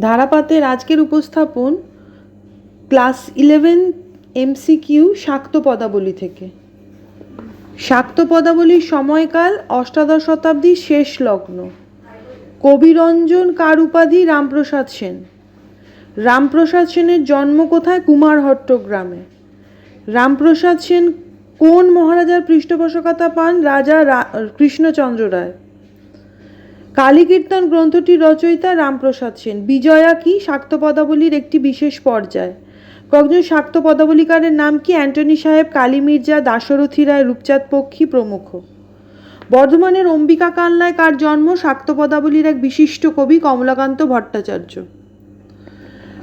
ধারাপাতের আজকের উপস্থাপন class eleven MCQ শাক্ত পদাবলী থেকে। শাক্ত পদাবলীর সময়কাল অষ্টাদশ শতাব্দীর শেষ লগ্ন। কবিরঞ্জন কার উপাধি রামপ্রসাদ সেন। রামপ্রসাদ সেনের জন্ম কোথায়? কুমারহট্ট গ্রামে। রামপ্রসাদ সেন কোন মহারাজার পৃষ্ঠপোষকতা পান? রাজা কৃষ্ণচন্দ্র রায়। কালীকীর্তন গ্রন্থটির রচয়িতা রামপ্রসাদ সেন। বিজয়া কি শাক্ত পদাবলীর একটি বিশেষ পর্যায়? কয়েকজন শাক্ত পদাবলীকারের নাম কি অ্যান্টনি সাহেব কালী মির্জা দাশরথী রায়, রূপচাঁদ পক্ষী প্রমুখ? বর্ধমানের অম্বিকা কালনায় কার জন্ম? শাক্ত পদাবলীর এক বিশিষ্ট কবি কমলাকান্ত ভট্টাচার্য।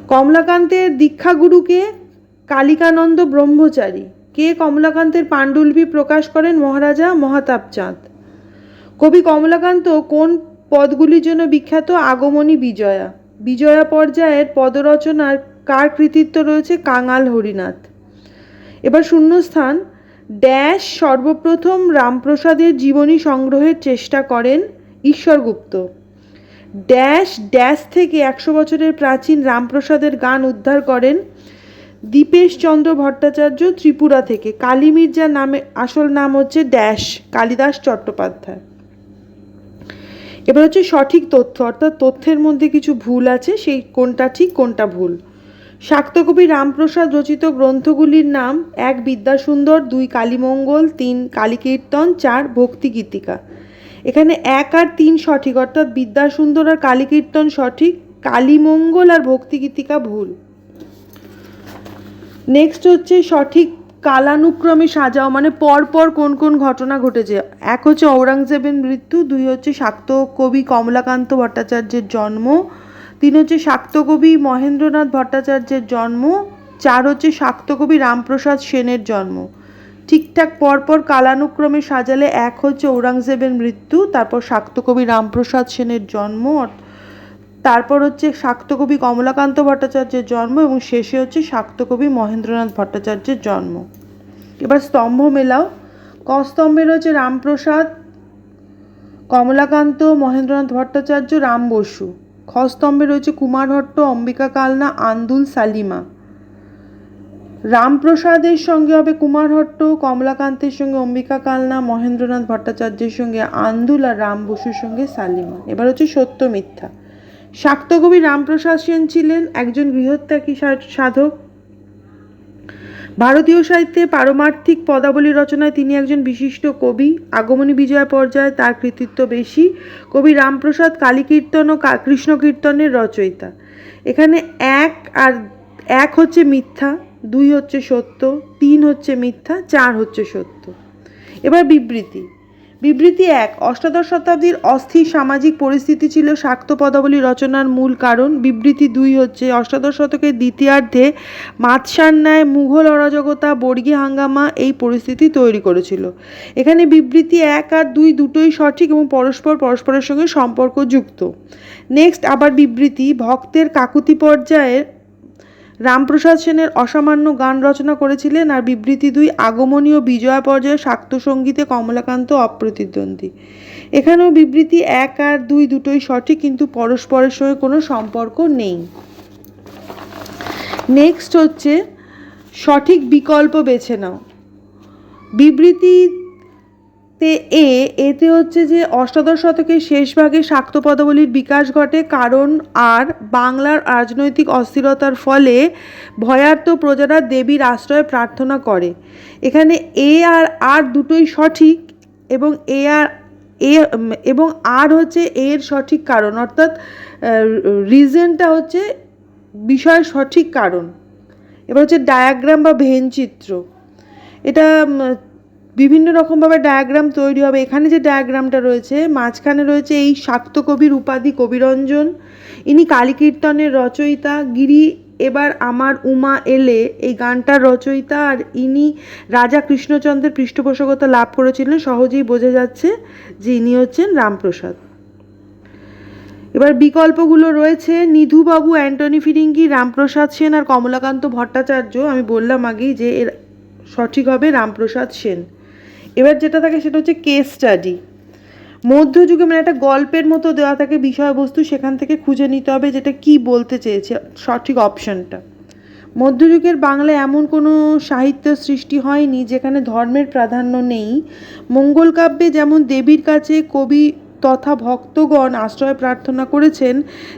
কমলাকান্তের দীক্ষাগুরুকে কালিকানন্দ ব্রহ্মচারী। কে কমলাকান্তের পাণ্ডুলিপি প্রকাশ করেন মহারাজা মহাতাব চাঁদ কবি কমলাকান্ত কোন পদগুলির জন্য বিখ্যাত আগমনী বিজয়া। বিজয়া পর্যায়ের পদরচনার কার কৃতিত্ব রয়েছে কাঙাল হরিনাথ? এবার শূন্যস্থান। ড্যাশ সর্বপ্রথম রামপ্রসাদের জীবনী সংগ্রহের চেষ্টা করেন ঈশ্বরগুপ্ত। ড্যাশ ড্যাশ থেকে একশো বছরের প্রাচীন রামপ্রসাদের গান উদ্ধার করেন দীপেশ চন্দ্র ভট্টাচার্য ত্রিপুরা থেকে। কালী মির্জা নামে আসল নাম হচ্ছে ড্যাশ, কালিদাস চট্টোপাধ্যায়। এবার হচ্ছে সঠিক তথ্য, অর্থাৎ তথ্যের মধ্যে কিছু ভুল আছে, সেই কোনটা ঠিক, কোনটা ভুল? শাক্তকবি রামপ্রসাদ রচিত গ্রন্থগুলির নাম, এক বিদ্যাসুন্দর, দুই কালীমঙ্গল, তিন কালীকীর্তন, চার ভক্তি গীতিকা এখানে এক আর তিন সঠিক, অর্থাৎ বিদ্যাসুন্দর আর কালীকীর্তন সঠিক, কালীমঙ্গল আর ভক্তি গীতিকা ভুল। নেক্সট হচ্ছে সঠিক কালানুক্রমে সাজাও মানে পরপর কোন কোন ঘটনা ঘটেছে? এক হচ্ছে ঔরঙ্গজেবের মৃত্যু, দুই হচ্ছে শাক্ত কবি কমলাকান্ত ভট্টাচার্যের জন্ম, তিন হচ্ছে শাক্ত কবি মহেন্দ্রনাথ ভট্টাচার্যের জন্ম, চার হচ্ছে শাক্ত কবি রামপ্রসাদ সেনের জন্ম। ঠিকঠাক পরপর কালানুক্রমে সাজালে এক হচ্ছে ঔরঙ্গজেবের মৃত্যু, তারপর শাক্ত কবি রামপ্রসাদ সেনের জন্ম তারপর হচ্ছে শাক্তকবি কমলাকান্ত ভট্টাচার্যের জন্ম এবং শেষে হচ্ছে শাক্তকবি মহেন্দ্রনাথ ভট্টাচার্যের জন্ম। এবার স্তম্ভ মেলাও। ক স্তম্ভের হচ্ছে রামপ্রসাদ, কমলাকান্ত, মহেন্দ্রনাথ ভট্টাচার্য, রাম বসু। খ স্তম্ভে রয়েছে কুমারহট্ট অম্বিকা কালনা, আন্দুল সালিমা। রামপ্রসাদের সঙ্গে হবে কুমার কুমারহট্ট কমলাকান্তের সঙ্গে অম্বিকা কালনা, মহেন্দ্রনাথ ভট্টাচার্যের সঙ্গে আন্দুল আর রাম বসুর সঙ্গে সালিমা। এবার হচ্ছে সত্য মিথ্যা। শাক্তকবি রামপ্রসাদ সেন ছিলেন একজন গৃহত্যাগী সাধক। ভারতীয় সাহিত্যে পারমার্থিক পদাবলী রচনায় তিনি একজন বিশিষ্ট কবি। আগমনী বিজয় পর্যায়ে তার কৃতিত্ব বেশি। কবি রামপ্রসাদ কালীকীর্তন ও কা- কৃষ্ণকীর্তনের রচয়িতা। এখানে এক আর এক হচ্ছে মিথ্যা, দুই হচ্ছে সত্য, তিন হচ্ছে মিথ্যা, চার হচ্ছে সত্য। এবার বিবৃতি। বিবৃতি এক, অষ্টাদশ শতাব্দীর অস্থির সামাজিক পরিস্থিতি ছিল শাক্ত পদাবলী রচনার মূল কারণ। বিবৃতি দুই হচ্ছে, অষ্টাদশ শতকের দ্বিতীয়ার্ধে মাতসার ন্যায় মুঘল অরাজকতা, বর্গী হাঙ্গামা এই পরিস্থিতি তৈরি করেছিল। এখানে বিবৃতি এক আর দুই দুটোই সঠিক এবং পরস্পর পরস্পরের সঙ্গে সম্পর্কযুক্ত। নেক্সট আবার বিবৃতি, ভক্তের কাকুতি পর্যায়ের রামপ্রসাদ সেনের অসামান্য গান রচনা করেছিলেন আর বিবৃতি দুই আগমনী ও বিজয়া পর্যায়ে শাক্ত সঙ্গীতে কমলাকান্ত অপ্রতিদ্বন্দ্বী। এখানেও বিবৃতি এক আর দুই দুটোই সঠিক, কিন্তু পরস্পরের সঙ্গে কোনো সম্পর্ক নেই। নেক্সট হচ্ছে সঠিক বিকল্প বেছে নাও। বিবৃতিতে এ, এতে হচ্ছে যে অষ্টাদশ শতকের শেষ ভাগে শাক্ত পদাবলীর বিকাশ ঘটে, কারণ আর বাংলার রাজনৈতিক অস্থিরতার ফলে ভয়ার্ত প্রজারা দেবীর আশ্রয়ে প্রার্থনা করে। এখানে এ আর আর দুটোই সঠিক এবং এ আর, এ এবং আর হচ্ছে এর সঠিক কারণ, অর্থাৎ রিজনটা হচ্ছে বিষয়ের সঠিক কারণ। এবার হচ্ছে ডায়াগ্রাম বা ভেন চিত্র এটা বিভিন্ন রকমভাবে ডায়াগ্রাম তৈরি হবে। এখানে যে ডায়াগ্রামটা রয়েছে, মাঝখানে রয়েছে এই শাক্ত কবির উপাধি কবিরঞ্জন। ইনি কালীকীর্তনের রচয়িতা। গিরি এবার আমার উমা এলে এই গানটার রচয়িতা আর ইনি রাজা কৃষ্ণচন্দ্রের পৃষ্ঠপোষকতা লাভ করেছিলেন। সহজেই বোঝা যাচ্ছে যে ইনি হচ্ছেন রামপ্রসাদ। এবার বিকল্পগুলো রয়েছে। নিধুবাবু, অ্যান্টনি ফিরিঙ্গি, রামপ্রসাদ সেন আর কমলাকান্ত ভট্টাচার্য। আমি বললাম আগেই যে এর সঠিক হবে রামপ্রসাদ সেন। এবার যেটা থাকে সেটা হচ্ছে কেস স্টাডি মধ্যযুগে মানে একটা গল্পের মতো দেওয়া থাকে বিষয়বস্তু, সেখান থেকে খুঁজে নিতে হবে যেটা কি বলতে চেয়েছে, সঠিক অপশনটা মধ্যযুগের বাংলায় এমন কোনো সাহিত্য সৃষ্টি হয়নি যেখানে ধর্মের প্রাধান্য নেই। মঙ্গল কাব্যে যেমন দেবীর কাছে কবি তথা ভক্তগণ আশ্রয় প্রার্থনা করেছেন,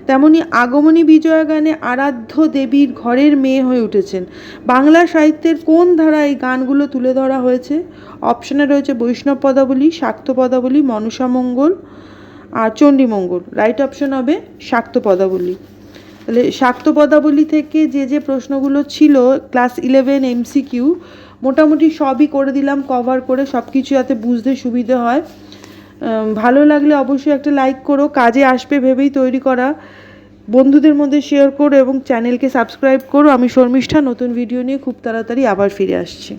তেমনি আগমনী বিজয়া গানে আরাধ্য দেবীর ঘরের মেয়ে হয়ে উঠেছেন। বাংলা সাহিত্যের কোন ধারায় এই গানগুলো তুলে ধরা হয়েছে? অপশনে রয়েছে বৈষ্ণব পদাবলী, শাক্ত পদাবলী মনসামঙ্গল আর চণ্ডীমঙ্গল রাইট অপশন হবে শাক্ত পদাবলী। তাহলে শাক্ত পদাবলী থেকে যে যে প্রশ্নগুলো ছিল ক্লাস ইলেভেন এমসিকিউ মোটামুটি সবই করে দিলাম কভার করে সব কিছু যাতে বুঝতে সুবিধে হয়। ভালো লাগলে অবশ্যই একটা লাইক করো, কাজে আসবে ভেবেই তৈরি করা। বন্ধুদের মধ্যে শেয়ার করো এবং চ্যানেলকে সাবস্ক্রাইব করো। আমি শর্মিষ্ঠা, নতুন ভিডিও নিয়ে খুব তাড়াতাড়ি আবার ফিরে আসছি।